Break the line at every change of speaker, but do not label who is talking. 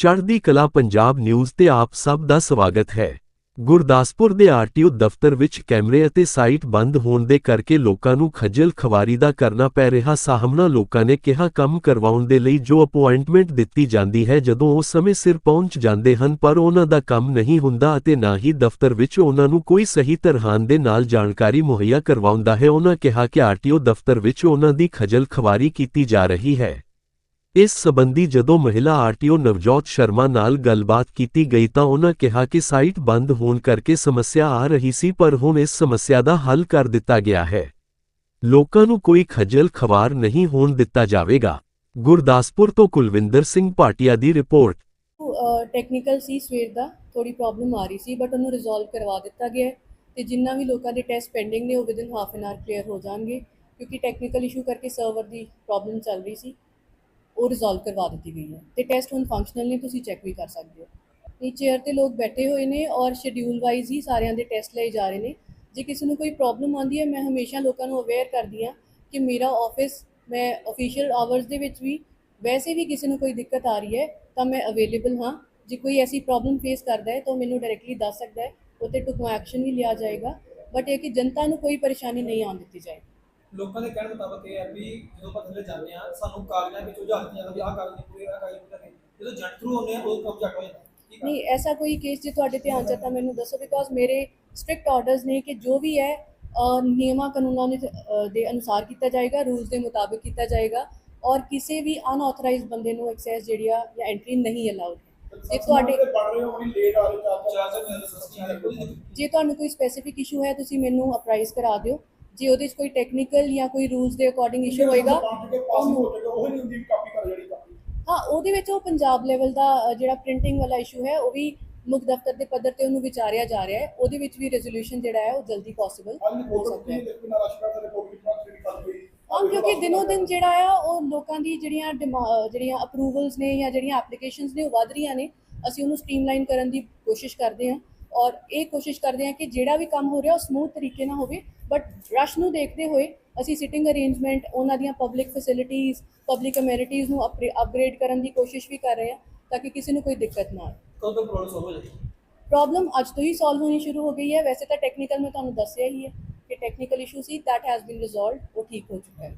ਚੜ੍ਹਦੀ ਕਲਾ ਪੰਜਾਬ ਨਿਊਜ਼ ਤੇ ਆਪ ਸਭ ਦਾ ਸਵਾਗਤ ਹੈ। ਗੁਰਦਾਸਪੁਰ ਦੇ ਆਰਟੀਓ ਦਫ਼ਤਰ ਵਿੱਚ ਕੈਮਰੇ ਅਤੇ ਸਾਈਟ ਬੰਦ ਹੋਣ ਦੇ ਕਰਕੇ ਲੋਕਾਂ ਨੂੰ ਖੱਜਲ ਖਵਾਰੀ ਦਾ ਕਰਨਾ ਪੈ ਰਿਹਾ ਸਾਹਮਣਾ, ਲੋਕਾਂ ਨੇ ਕਿਹਾ ਕੰਮ ਕਰਵਾਉਣ ਦੇ ਲਈ ਜੋ ਅਪਾਇੰਟਮੈਂਟ ਦਿੱਤੀ ਜਾਂਦੀ ਹੈ ਜਦੋਂ ਉਹ ਸਮੇਂ ਸਿਰ ਪਹੁੰਚ ਜਾਂਦੇ ਹਨ, ਪਰ ਉਹਨਾਂ ਦਾ ਕੰਮ ਨਹੀਂ ਹੁੰਦਾ ਅਤੇ ਨਾ ਹੀ ਦਫ਼ਤਰ ਵਿੱਚ ਉਹਨਾਂ ਨੂੰ ਕੋਈ ਸਹੀ ਤਰ੍ਹਾਂ ਦੇ ਨਾਲ ਜਾਣਕਾਰੀ ਮੁਹੱਈਆ ਕਰਵਾਉਂਦਾ ਹੈ। ਉਹਨਾਂ ਕਿਹਾ ਕਿ ਆਰਟੀਓ ਦਫ਼ਤਰ ਵਿੱਚ ਉਹਨਾਂ ਦੀ ਖੱਜਲ ਖਵਾਰੀ ਕੀਤੀ ਜਾ ਰਹੀ ਹੈ। ਇਸ ਸਬੰਧੀ ਜਦੋਂ ਮਹਿਲਾ ਆਰਟੀਓ ਨਵਜੋਤ ਸ਼ਰਮਾ ਨਾਲ ਗੱਲਬਾਤ ਕੀਤੀ ਗਈ ਤਾਂ ਉਹਨਾਂ ਕਿਹਾ ਕਿ ਸਾਈਟ ਬੰਦ ਹੋਣ ਕਰਕੇ ਸਮੱਸਿਆ ਆ ਰਹੀ ਸੀ, ਪਰ ਹੁਣ ਇਸ ਸਮੱਸਿਆ ਦਾ ਹੱਲ ਕਰ ਦਿੱਤਾ ਗਿਆ ਹੈ। ਲੋਕਾਂ ਨੂੰ ਕੋਈ ਖੱਜਲ ਖਵਾਰ ਨਹੀਂ ਹੋਣ ਦਿੱਤਾ ਜਾਵੇਗਾ। ਗੁਰਦਾਸਪੁਰ ਤੋਂ ਕੁਲਵਿੰਦਰ ਸਿੰਘ ਭਾਟੀਆ ਦੀ ਰਿਪੋਰਟ।
ਟੈਕਨੀਕਲ ਸੀ, ਸਵੇਰ ਦਾ ਥੋੜੀ ਪ੍ਰੋਬਲਮ ਆ ਰਹੀ ਸੀ ਬਟ ਉਹਨੂੰ ਰਿਜ਼ੋਲਵ ਕਰਵਾ ਦਿੱਤਾ ਗਿਆ ਹੈ ਤੇ ਜਿੰਨਾ ਵੀ ਲੋਕਾਂ ਦੇ ਟੈਸਟ ਪੈਂਡਿੰਗ ਨੇ, ਉਹ within half N R clear ਹੋ ਜਾਣਗੇ, ਕਿਉਂਕਿ ਟੈਕਨੀਕਲ ਇਸ਼ੂ ਕਰਕੇ ਸਰਵਰ ਦੀ ਪ੍ਰੋਬਲਮ ਚੱਲ ਰਹੀ ਸੀ। ਉਹ ਰਿਜ਼ੋਲਵ ਕਰਵਾ ਦਿੱਤੀ ਗਈ ਹੈ ਤੇ ਟੈਸਟ ਹੁਣ ਫੰਕਸ਼ਨਲ ਨੇ, ਤੁਸੀਂ ਚੈੱਕ ਵੀ ਕਰ ਸਕਦੇ ਹੋ। ਇਹ ਚੇਅਰ ਤੇ ਲੋਕ ਬੈਠੇ ਹੋਏ ਨੇ ਔਰ ਸ਼ਡਿਊਲ ਵਾਈਜ਼ ਹੀ ਸਾਰਿਆਂ ਦੇ ਟੈਸਟ ਲਏ ਜਾ ਰਹੇ ਨੇ। ਜੇ ਕਿਸੇ ਨੂੰ ਕੋਈ ਪ੍ਰੋਬਲਮ ਆਉਂਦੀ ਹੈ, ਮੈਂ ਹਮੇਸ਼ਾ ਲੋਕਾਂ ਨੂੰ ਅਵੇਅਰ ਕਰਦੀ ਹਾਂ ਕਿ ਮੇਰਾ ਆਫਿਸ ਮੈਂ ਅਫੀਸ਼ੀਅਲ ਆਵਰਸ ਦੇ ਵਿੱਚ ਵੀ ਵੈਸੇ ਵੀ ਕਿਸੇ ਨੂੰ ਕੋਈ ਦਿੱਕਤ ਆ ਰਹੀ ਹੈ, ਤਾਂ ਮੈਂ ਅਵੇਲੇਬਲ ਹਾਂ। ਜੇ ਕੋਈ ਐਸੀ ਪ੍ਰੋਬਲਮ ਫੇਸ ਕਰਦਾ ਹੈ, ਤਾਂ ਉਹ ਮੈਨੂੰ ਡਾਇਰੈਕਟਲੀ ਦੱਸ ਸਕਦਾ ਹੈ। ਉੱਤੇ ਟੁਕਮਾ ਐਕਸ਼ਨ ਵੀ ਲਿਆ ਜਾਏਗਾ। ਬਟ ਇਹ ਕਿ ਜਨਤਾ ਨੂੰ ਕੋਈ ਪਰੇਸ਼ਾਨੀ ਨਹੀਂ ਆਉਣ ਦਿੱਤੀ ਜਾਏਗੀ।
ਲੋਕਾਂ ਦੇ ਕਹਿਣ ਮੁਤਾਬਕ ਇਹ ਹੈ ਵੀ ਜਦੋਂ ਆਪਾਂ ਥੱਲੇ ਜਾਂਦੇ ਆ ਸਾਨੂੰ ਕਾਗਜ਼ਾਂ ਵਿੱਚ ਦਿੱਤਾ ਜਾਂਦਾ ਵੀ ਆਹ ਕਾਗਜ਼ ਨਹੀਂ ਪੂਰੇ ਆਹ ਕਾਗਜ਼ ਪੂਰੇ। ਨਹੀਂ ਜਦੋਂ ਜੱਟ ਥਰੂ ਹੁੰਦੇ ਆ ਉਹ ਕੰਮ ਜੱਟ ਹੋ ਜਾਂਦਾ?
ਨਹੀਂ ਐਸਾ ਕੋਈ ਕੇਸ ਜੇ ਤੁਹਾਡੇ ਧਿਆਨ ਚ ਤਾਂ ਮੈਨੂੰ ਦੱਸੋ ਬਿਕੋਜ਼ ਮੇਰੇ ਸਟ੍ਰਿਕਟ ਆਰਡਰਸ ਨੇ ਕਿ ਜੋ ਵੀ ਹੈ ਨਿਯਮਾਂ ਕਾਨੂੰਨਾਂ ਦੇ ਅਨੁਸਾਰ ਕੀਤਾ ਜਾਏਗਾ ਰੂਲਸ ਦੇ ਮੁਤਾਬਿਕ ਕੀਤਾ ਜਾਏਗਾ ਔਰ ਕਿਸੇ ਵੀ ਅਨਆਥੋਰਾਈਜ਼ਡ ਬੰਦੇ ਨੂੰ ਐਕਸੈਸ ਜਿਹੜੀ ਆ ਜਾਂ ਐਂਟਰੀ ਨਹੀਂ ਅਲਾਉਡ ਜੇ ਤੁਹਾਡੇ ਜੇ ਤੁਹਾਨੂੰ ਕੋਈ ਸਪੈਸੀਫਿਕ ਇਸ਼ੂ ਹੈ ਤੁਸੀਂ ਮੈਨੂੰ ਅਪਰਾਈਜ਼ ਕਰਾ ਦਿਓ। ਜੇ ਉਹਦੇ 'ਚ ਕੋਈ ਟੈਕਨੀਕਲ ਜਾਂ ਕੋਈ ਰੂਲਸ ਦੇ ਅਕੋਰਡਿੰਗ ਇਸ਼ੂ ਹੋਏਗਾ
ਹੋ ਜਾਏਗਾ ਉਹ ਨਹੀਂ ਹੁੰਦੀ ਕਾਪੀ ਕਰ ਜਿਹੜੀ ਕਾਪੀ
ਹਾਂ ਉਹਦੇ ਵਿੱਚ ਉਹ ਪੰਜਾਬ ਲੈਵਲ ਦਾ ਜਿਹੜਾ ਪ੍ਰਿੰਟਿੰਗ ਵਾਲਾ ਇਸ਼ੂ ਹੈ ਉਹ ਵੀ ਮੁੱਖ ਦਫ਼ਤਰ ਦੇ ਪੱਧਰ ਤੇ ਉਹਨੂੰ ਵਿਚਾਰਿਆ ਜਾ ਰਿਹਾ ਹੈ। ਉਹਦੇ ਵਿੱਚ ਵੀ ਰੈਜ਼ੋਲੂਸ਼ਨ ਜਿਹੜਾ ਹੈ ਉਹ ਜਲਦੀ ਪੋਸੀਬਲ ਹੋ ਸਕਦਾ ਹੈ। ਹਾਂ। ਕਿਉਂਕਿ ਦਿਨੋ ਦਿਨ ਜਿਹੜਾ ਆ ਉਹ ਲੋਕਾਂ ਦੀ ਜਿਹੜੀਆਂ ਜਿਹੜੀਆਂ ਅਪਰੂਵਲਸ ਨੇ ਜਾਂ ਜਿਹੜੀਆਂ ਐਪਲੀਕੇਸ਼ਨਸ ਨੇ ਉਹ ਵਧ ਰਹੀਆਂ ਨੇ। ਅਸੀਂ ਉਹਨੂੰ ਸਟ੍ਰੀਮਲਾਈਨ ਕਰਨ ਦੀ ਕੋਸ਼ਿਸ਼ ਕਰਦੇ ਹਾਂ। ਔਰ ਇਹ ਕੋਸ਼ਿਸ਼ ਕਰਦੇ ਹਾਂ ਕਿ ਜਿਹੜਾ ਵੀ ਕੰਮ ਹੋ ਰਿਹਾ ਉਹ ਸਮੂਥ ਤਰੀਕੇ ਨਾਲ ਹੋਵੇ ਬਟ ਰਸ਼ ਨੂੰ ਦੇਖਦੇ ਹੋਏ ਅਸੀਂ ਸਿਟਿੰਗ ਅਰੇਂਜਮੈਂਟ ਉਹਨਾਂ ਦੀਆਂ ਪਬਲਿਕ ਫੈਸਿਲਿਟੀਜ਼ ਪਬਲਿਕ ਅਮੈਨਿਟੀਜ਼ ਨੂੰ ਅਪਗ੍ਰੇਡ ਕਰਨ ਦੀ ਕੋਸ਼ਿਸ਼ ਵੀ ਕਰ ਰਹੇ ਹਾਂ ਤਾਂ ਕਿ ਕਿਸੇ ਨੂੰ ਕੋਈ ਦਿੱਕਤ ਨਾ ਆਏ
ਕਦੋਂ ਪ੍ਰੋਬਲਮ ਸੋਲਵ ਹੋ ਜਾਏਗੀ?
ਪ੍ਰੋਬਲਮ ਅੱਜ ਤੋਂ ਹੀ ਸੋਲਵ ਹੋਣੀ ਸ਼ੁਰੂ ਹੋ ਗਈ ਹੈ। ਵੈਸੇ ਤਾਂ ਟੈਕਨੀਕਲ ਮੈਂ ਤੁਹਾਨੂੰ ਦੱਸਿਆ ਹੀ ਹੈ ਕਿ ਟੈਕਨੀਕਲ ਇਸ਼ੂ ਸੀ that has been resolved ਉਹ ਠੀਕ ਹੋ ਚੁੱਕਾ ਹੈ।